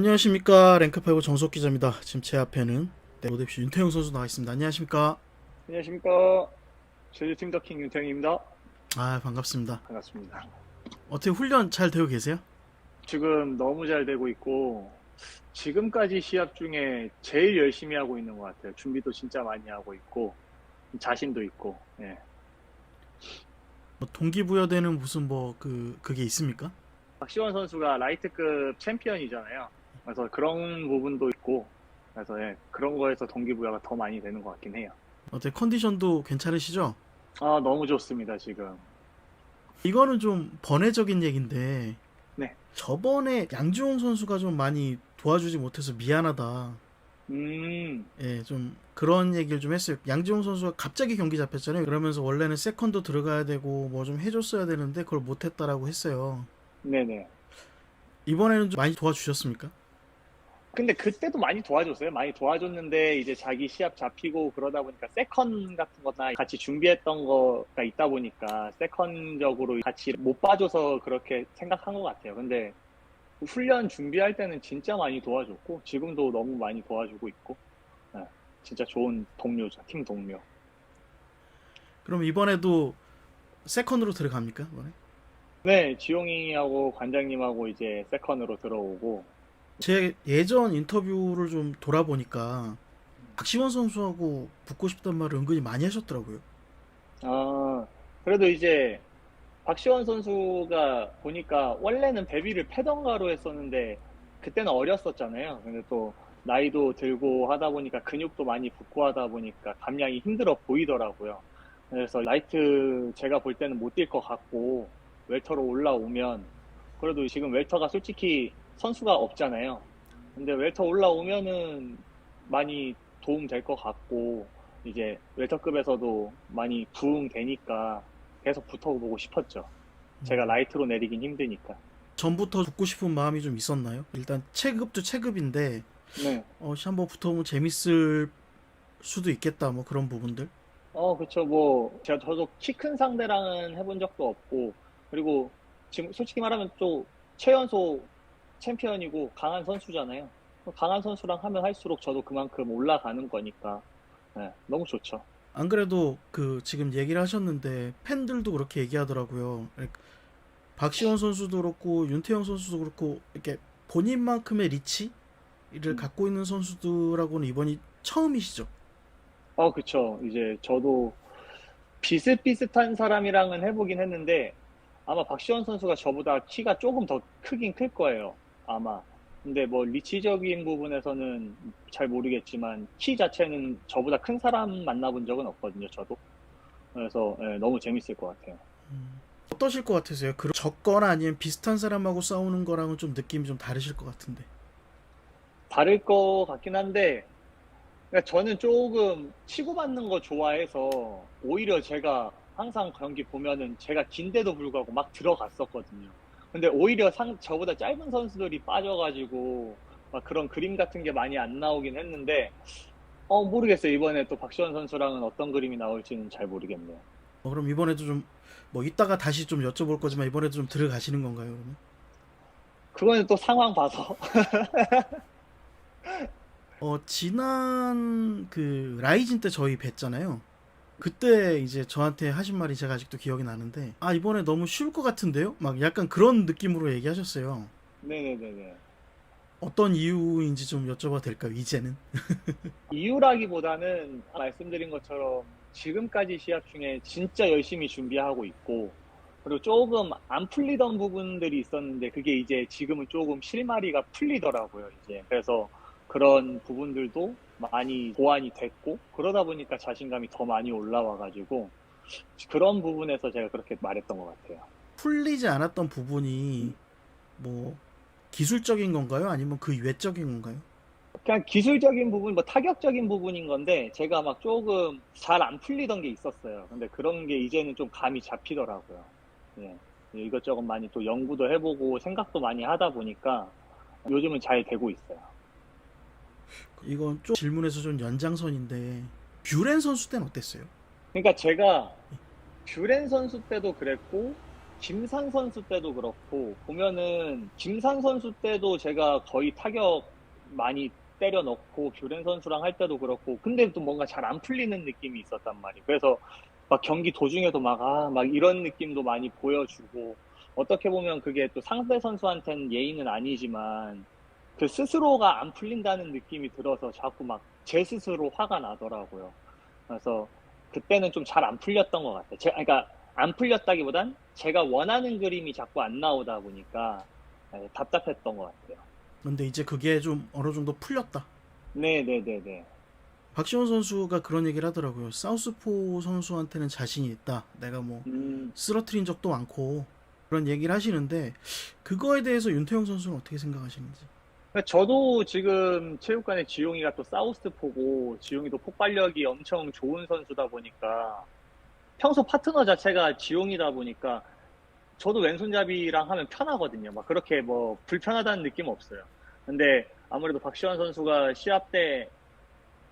안녕하십니까 랭크파이브 정석 기자입니다. 지금 제 앞에는 네, 모델씨 윤태영 선수 나와 있습니다. 안녕하십니까? 안녕하십니까. 제주팀 더킹 윤태영입니다. 아 반갑습니다. 반갑습니다. 어떻게 훈련 잘 되고 계세요? 지금 너무 잘 되고 있고, 지금까지 시합 중에 제일 열심히 하고 있는 것 같아요. 준비도 진짜 많이 하고 있고, 자신도 있고, 예. 뭐 동기부여되는 무슨 뭐 그 그게 있습니까? 박시원 선수가 라이트급 챔피언이잖아요. 그래서 그런 부분도 있고, 그래서 예, 그런 거에서 동기부여가 더 많이 되는 것 같긴 해요. 어때 컨디션도 괜찮으시죠? 아, 너무 좋습니다, 지금. 이거는 좀 번외적인 얘기인데 네. 저번에 양지홍 선수가 좀 많이 도와주지 못해서 미안하다. 음, 예, 좀 그런 얘기를 좀 했어요. 양지홍 선수가 갑자기 경기 잡혔잖아요. 그러면서 원래는 세컨도 들어가야 되고 뭐 좀 해줬어야 되는데 그걸 못했다라고 했어요. 네네. 이번에는 좀 많이 도와주셨습니까? 근데 그때도 많이 도와줬어요. 많이 도와줬는데 이제 자기 시합 잡히고 그러다 보니까 세컨 같은 거나 같이 준비했던 거가 있다 보니까 세컨적으로 같이 못 봐줘서 그렇게 생각한 것 같아요. 근데 훈련 준비할 때는 진짜 많이 도와줬고 지금도 너무 많이 도와주고 있고 네, 진짜 좋은 동료죠. 팀 동료. 그럼 이번에도 세컨으로 들어갑니까? 이번에? 네, 지용이하고 관장님하고 이제 세컨으로 들어오고 제 예전 인터뷰를 좀 돌아보니까 박시원 선수하고 붙고 싶단 말을 은근히 많이 하셨더라고요. 아, 그래도 이제 박시원 선수가 보니까 원래는 데뷔를 패던가로 했었는데 그때는 어렸었잖아요. 근데 또 나이도 들고 하다 보니까 근육도 많이 붙고 하다 보니까 감량이 힘들어 보이더라고요. 그래서 라이트 제가 볼 때는 못 뛸 것 같고 웰터로 올라오면 그래도 지금 웰터가 솔직히 선수가 없잖아요. 근데 웰터 올라오면은 많이 도움 될 것 같고 이제 웰터급에서도 많이 부응되니까 계속 붙어보고 싶었죠. 제가 라이트로 내리긴 힘드니까. 전부터 붙고 싶은 마음이 좀 있었나요? 일단 체급도 체급인데 네. 어, 한번 붙어보면 재밌을 수도 있겠다 뭐 그런 부분들. 어, 그쵸. 뭐, 제가 저도 키 큰 상대랑은 해본 적도 없고, 그리고 지금 솔직히 말하면 또 최연소 챔피언이고 강한 선수잖아요. 강한 선수랑 하면 할수록 저도 그만큼 올라가는 거니까, 네, 너무 좋죠. 안 그래도 그 지금 얘기를 하셨는데 팬들도 그렇게 얘기하더라고요. 그러니까 박시원 선수도 그렇고 윤태영 선수도 그렇고 이렇게 본인만큼의 리치를 음. 갖고 있는 선수들하고는 이번이 처음이시죠? 어, 그쵸. 이제 저도 비슷비슷한 사람이랑은 해보긴 했는데, 아마 박시원 선수가 저보다 키가 조금 더 크긴 클 거예요. 아마. 근데 뭐 리치적인 부분에서는 잘 모르겠지만, 키 자체는 저보다 큰 사람 만나본 적은 없거든요, 저도. 그래서 예, 너무 재밌을 것 같아요. 음. 어떠실 것 같으세요? 그 적거나 아니면 비슷한 사람하고 싸우는 거랑은 좀 느낌이 좀 다르실 것 같은데. 다를 것 같긴 한데, 그러니까 저는 조금 치고받는 거 좋아해서, 오히려 제가 항상 경기 보면은 제가 긴데도 불구하고 막 들어갔었거든요. 근데 오히려 상, 저보다 짧은 선수들이 빠져가지고, 막 그런 그림 같은 게 많이 안 나오긴 했는데, 어, 모르겠어요. 이번에 또 박시원 선수랑은 어떤 그림이 나올지는 잘 모르겠네요. 어, 그럼 이번에도 좀 뭐 이따가 다시 좀 여쭤볼 거지만 이번에도 좀 들어가시는 건가요, 그러면? 그거는 또 상황 봐서. 어, 지난 그 라이진 때 저희 뵀잖아요. 그때 이제 저한테 하신 말이 제가 아직도 기억이 나는데, 아, 이번에 너무 쉬울 것 같은데요? 막 약간 그런 느낌으로 얘기하셨어요. 네네네네. 어떤 이유인지 좀 여쭤봐도 될까요, 이제는? 이유라기보다는 말씀드린 것처럼 지금까지 시합 중에 진짜 열심히 준비하고 있고 그리고 조금 안 풀리던 부분들이 있었는데 그게 이제 지금은 조금 실마리가 풀리더라고요 이제 그래서 그런 부분들도 많이 보완이 됐고 그러다 보니까 자신감이 더 많이 올라와 가지고 그런 부분에서 제가 그렇게 말했던 것 같아요 풀리지 않았던 부분이 뭐 기술적인 건가요? 아니면 그 외적인 건가요? 그냥 기술적인 부분, 뭐 타격적인 부분인 건데 제가 막 조금 잘 안 풀리던 게 있었어요. 근데 그런 게 이제는 좀 감이 잡히더라고요. 예. 이것저것 많이 또 연구도 해보고 생각도 많이 하다 보니까 요즘은 잘 되고 있어요. 이건 좀 질문에서 좀 연장선인데, 뷰렌 선수 때는 어땠어요? 그러니까 제가 뷰렌 선수 때도 그랬고 김산 선수 때도 그렇고 보면은 김산 선수 때도 제가 거의 타격 많이 때려 넣고 규ren 선수랑 할 때도 그렇고 근데 또 뭔가 잘 안 풀리는 느낌이 있었단 말이에요. 그래서 막 경기 도중에도 막 아 막 이런 느낌도 많이 보여주고 어떻게 보면 그게 또 상대 선수한테는 예의는 아니지만 그 스스로가 안 풀린다는 느낌이 들어서 자꾸 막 제 스스로 화가 나더라고요. 그래서 그때는 좀 잘 안 풀렸던 것 같아요. 제, 그러니까 안 풀렸다기보단 제가 원하는 그림이 자꾸 안 나오다 보니까 네, 답답했던 것 같아요. 근데 이제 그게 좀 어느 정도 풀렸다. 네네네네. 박시원 선수가 그런 얘기를 하더라고요. 사우스포 선수한테는 자신이 있다. 내가 뭐 음, 쓰러트린 적도 많고 그런 얘기를 하시는데 그거에 대해서 윤태영 선수는 어떻게 생각하시는지. 저도 지금 체육관에 지용이가 또 사우스포고 지용이도 폭발력이 엄청 좋은 선수다 보니까 평소 파트너 자체가 지용이다 보니까 저도 왼손잡이랑 하면 편하거든요. 막 그렇게 뭐 불편하다는 느낌 없어요. 근데 아무래도 박시환 선수가 시합 때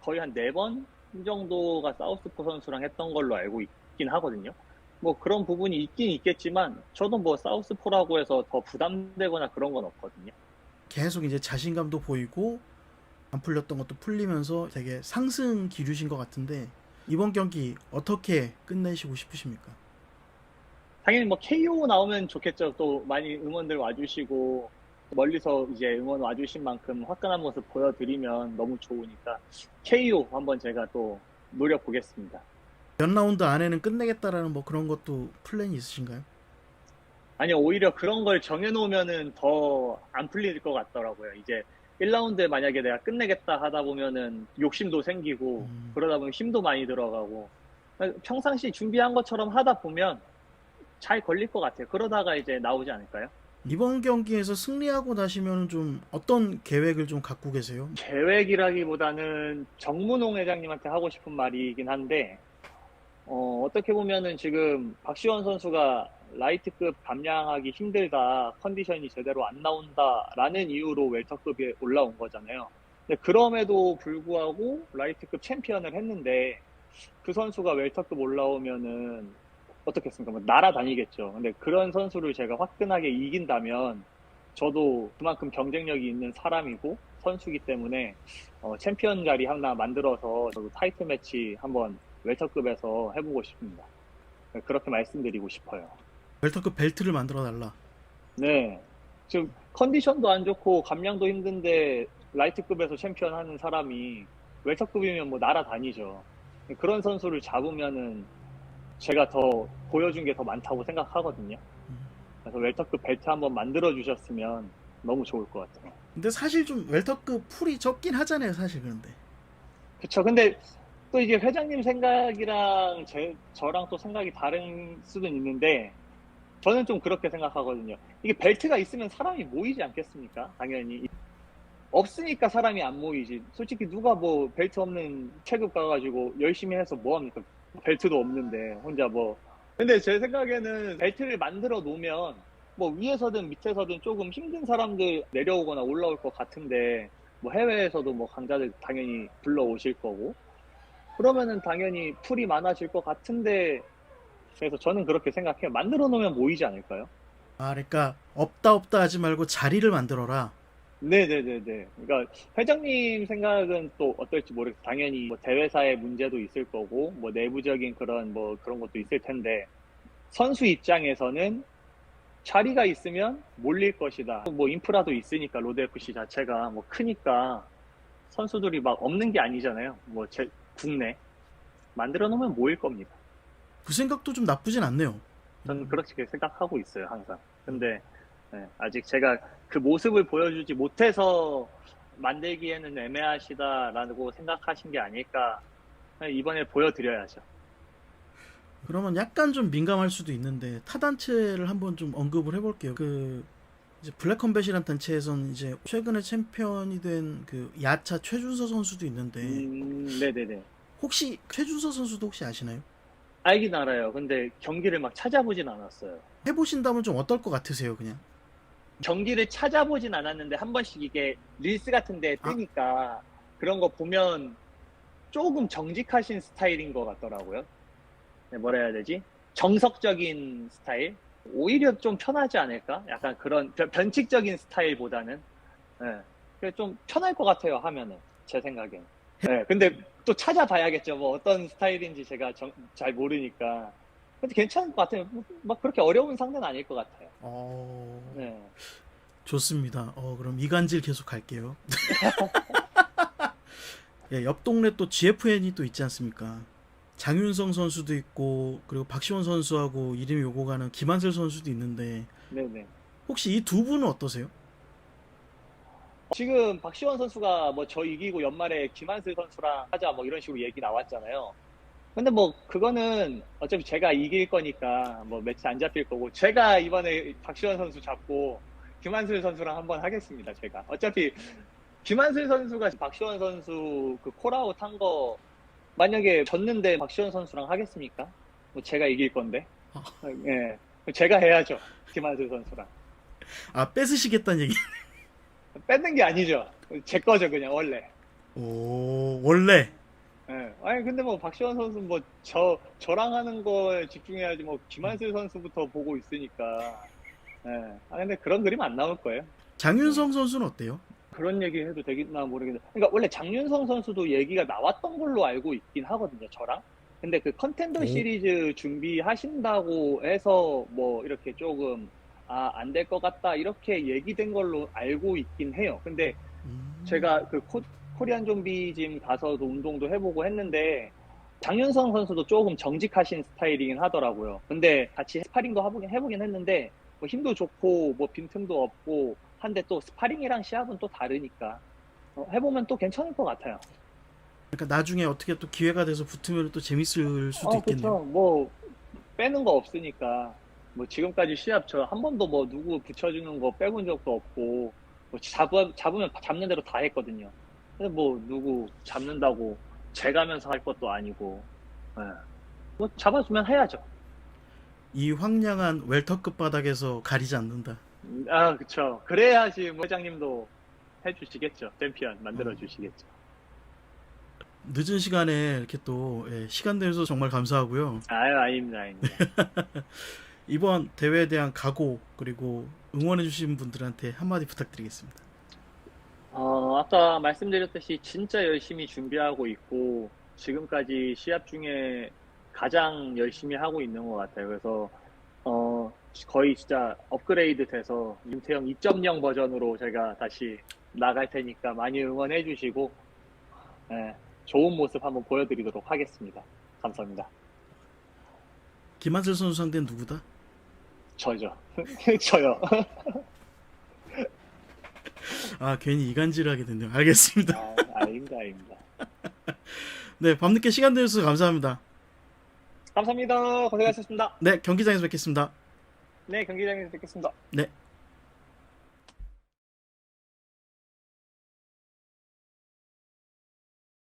거의 한 네 번 정도가 사우스포 선수랑 했던 걸로 알고 있긴 하거든요. 뭐 그런 부분이 있긴 있겠지만 저도 뭐 사우스포라고 해서 더 부담되거나 그런 건 없거든요. 계속 이제 자신감도 보이고 안 풀렸던 것도 풀리면서 되게 상승 기류신 것 같은데 이번 경기 어떻게 끝내시고 싶으십니까? 당연히 뭐 KO 나오면 좋겠죠. 또 많이 응원들 와주시고 멀리서 이제 응원 와주신 만큼 화끈한 모습 보여드리면 너무 좋으니까 KO 한번 제가 또 노력 보겠습니다. 몇 라운드 안에는 끝내겠다라는 뭐 그런 것도 플랜이 있으신가요? 아니요, 오히려 그런 걸 정해놓으면은 더 안 풀릴 것 같더라고요. 이제 1라운드 만약에 내가 끝내겠다 하다 보면은 욕심도 생기고 음. 그러다 보면 힘도 많이 들어가고 평상시 준비한 것처럼 하다 보면 잘 걸릴 것 같아요. 그러다가 이제 나오지 않을까요? 이번 경기에서 승리하고 나시면 좀 어떤 계획을 좀 갖고 계세요? 계획이라기보다는 정문홍 회장님한테 하고 싶은 말이긴 한데, 어, 떻게 보면은 지금 박시원 선수가 라이트급 감량하기 힘들다, 컨디션이 제대로 안 나온다라는 이유로 웰터급에 올라온 거잖아요. 근데 그럼에도 불구하고 라이트급 챔피언을 했는데, 그 선수가 웰터급 올라오면은 어떻겠습니까? 뭐 날아다니겠죠. 근데 그런 선수를 제가 화끈하게 이긴다면, 저도 그만큼 경쟁력이 있는 사람이고 선수기 때문에 어, 챔피언 자리 하나 만들어서 저도 타이틀 매치 한번 웰터급에서 해보고 싶습니다. 그렇게 말씀드리고 싶어요. 웰터급 벨트를 만들어 달라. 네. 지금 컨디션도 안 좋고 감량도 힘든데 라이트급에서 챔피언 하는 사람이 웰터급이면 뭐 날아다니죠. 그런 선수를 잡으면은 제가 더 보여준 게 더 많다고 생각하거든요. 그래서 웰터급 벨트 한번 만들어 주셨으면 너무 좋을 것 같아요. 근데 사실 좀 웰터급 풀이 적긴 하잖아요, 사실 그런데. 그쵸. 근데 또 이게 회장님 생각이랑 제, 저랑 또 생각이 다른 수도 있는데, 저는 좀 그렇게 생각하거든요. 이게 벨트가 있으면 사람이 모이지 않겠습니까? 당연히. 없으니까 사람이 안 모이지. 솔직히 누가 뭐 벨트 없는 체급 가가지고 열심히 해서 뭐 합니까? 벨트도 없는데, 혼자 뭐. 근데 제 생각에는 벨트를 만들어 놓으면, 뭐 위에서든 밑에서든 조금 힘든 사람들 내려오거나 올라올 것 같은데, 뭐 해외에서도 뭐 강자들 당연히 불러오실 거고 그러면은 당연히 풀이 많아질 것 같은데 그래서 저는 그렇게 생각해요. 만들어 놓으면 모이지 않을까요? 아, 그러니까 없다 없다 하지 말고 자리를 만들어라. 네네네네. 그러니까 회장님 생각은 또 어떨지 모르겠어요. 당연히 뭐 대회사의 문제도 있을 거고 뭐 내부적인 그런 뭐 그런 것도 있을 텐데 선수 입장에서는 자리가 있으면 몰릴 것이다. 뭐 인프라도 있으니까 로드 FC 자체가 뭐 크니까 선수들이 막 없는 게 아니잖아요. 뭐 제 국내 만들어 놓으면 모일 겁니다. 그 생각도 좀 나쁘진 않네요. 저는 그렇게 생각하고 있어요, 항상. 근데 네, 아직 제가 그 모습을 보여주지 못해서 만들기에는 애매하시다라고 생각하신 게 아닐까. 이번에 보여드려야죠. 그러면 약간 좀 민감할 수도 있는데 타 단체를 한번 좀 언급을 해볼게요. 그 이제 블랙컴뱃이란 단체에선 이제 최근에 챔피언이 된 그 야차 최준서 선수도 있는데 음, 네네네. 혹시 최준서 선수도 혹시 아시나요? 알긴 알아요. 근데 경기를 막 찾아보진 않았어요. 해보신다면 좀 어떨 것 같으세요, 그냥? 경기를 찾아보진 않았는데 한 번씩 이게 릴스 같은 데 뜨니까 그런 거 보면 조금 정직하신 스타일인 것 같더라고요. 네, 뭐라 해야 되지? 정석적인 스타일? 오히려 좀 편하지 않을까? 약간 그런 변- 변칙적인 스타일보다는 예. 그래 좀 편할 것 같아요 하면은 제 생각엔. 예. 근데 또 찾아봐야겠죠. 뭐 어떤 스타일인지 제가 정- 잘 모르니까. 근데 괜찮을 것 같아요. 뭐- 막 그렇게 어려운 상대는 아닐 것 같아요. 어, 네. 좋습니다. 어, 그럼 이간질 계속 갈게요. 예, 옆 동네 또 GFN이 또 있지 않습니까? 장윤성 선수도 있고 그리고 박시원 선수하고 이름이 오고 가는 김한슬 선수도 있는데 네네. 혹시 이 두 분은 어떠세요? 지금 박시원 선수가 뭐 저 이기고 연말에 김한슬 선수랑 하자 뭐 이런 식으로 얘기 나왔잖아요. 근데 뭐 그거는 어차피 제가 이길 거니까 뭐 매치 안 잡힐 거고 제가 이번에 박시원 선수 잡고 김한슬 선수랑 한번 하겠습니다. 제가 어차피 김한슬 선수가 박시원 선수 그 콜아웃 한 거 만약에 졌는데 박시원 선수랑 하겠습니까? 뭐 제가 이길 건데. 아. 예. 제가 해야죠. 김한슬 선수랑. 아 뺏으시겠다는 얘기. 뺏는 게 아니죠. 제 거죠, 그냥 원래. 오 원래 예. 아니 근데 뭐 박시원 선수 뭐 저 저랑 하는 거에 집중해야지 뭐 김한슬 선수부터 보고 있으니까. 예. 아 근데 그런 그림 안 나올 거예요. 장윤성 선수는 어때요? 그런 얘기 해도 되겠나 모르겠는데. 그러니까 원래 장윤성 선수도 얘기가 나왔던 걸로 알고 있긴 하거든요, 저랑. 근데 그 컨텐더 오. 시리즈 준비하신다고 해서 뭐 이렇게 조금 아, 안 될 것 같다 이렇게 얘기된 걸로 알고 있긴 해요. 근데 음, 제가 그 코, 코리안 좀비 짐 가서도 운동도 해보고 했는데 장윤성 선수도 조금 정직하신 스타일이긴 하더라고요. 근데 같이 스파링도 해보긴, 해보긴 했는데 뭐 힘도 좋고 뭐 빈틈도 없고 한데 또 스파링이랑 시합은 또 다르니까 어, 해보면 또 괜찮을 것 같아요. 그러니까 나중에 어떻게 또 기회가 돼서 붙으면 또 재밌을 수도 어, 있겠네요. 그쵸. 뭐 빼는 거 없으니까 뭐 지금까지 시합 저 한 번도 뭐 누구 붙여주는 거 빼본 적도 없고 뭐 잡, 잡으면 잡는 대로 다 했거든요. 근데 뭐 누구 잡는다고 재가면서 할 것도 아니고 예. 뭐 잡아주면 해야죠. 이 황량한 웰터급 바닥에서 가리지 않는다. 음, 아 그쵸. 그래야지 뭐 회장님도 해주시겠죠. 챔피언 만들어 주시겠죠. 늦은 시간에 이렇게 또 예, 시간 내서 정말 감사하고요. 아유 아닙니다, 아닙니다. 이번 대회에 대한 각오 그리고 응원해주신 분들한테 한마디 부탁드리겠습니다. 어, 아까 말씀드렸듯이 진짜 열심히 준비하고 있고, 지금까지 시합 중에 가장 열심히 하고 있는 것 같아요. 그래서, 어, 거의 진짜 업그레이드 돼서 윤태형 2.0 버전으로 제가 다시 나갈 테니까 많이 응원해 주시고, 예, 좋은 모습 한번 보여드리도록 하겠습니다. 감사합니다. 김한슬 선수 상대는 누구다? 저죠. 저요. 아 괜히 이간질하게 됐네요. 알겠습니다. 아, 아닙니다, 아닙니다. 네 밤늦게 시간 내주셔서 감사합니다. 감사합니다. 고생하셨습니다. 네 경기장에서 뵙겠습니다. 네, 경기장에서 뵙겠습니다. 네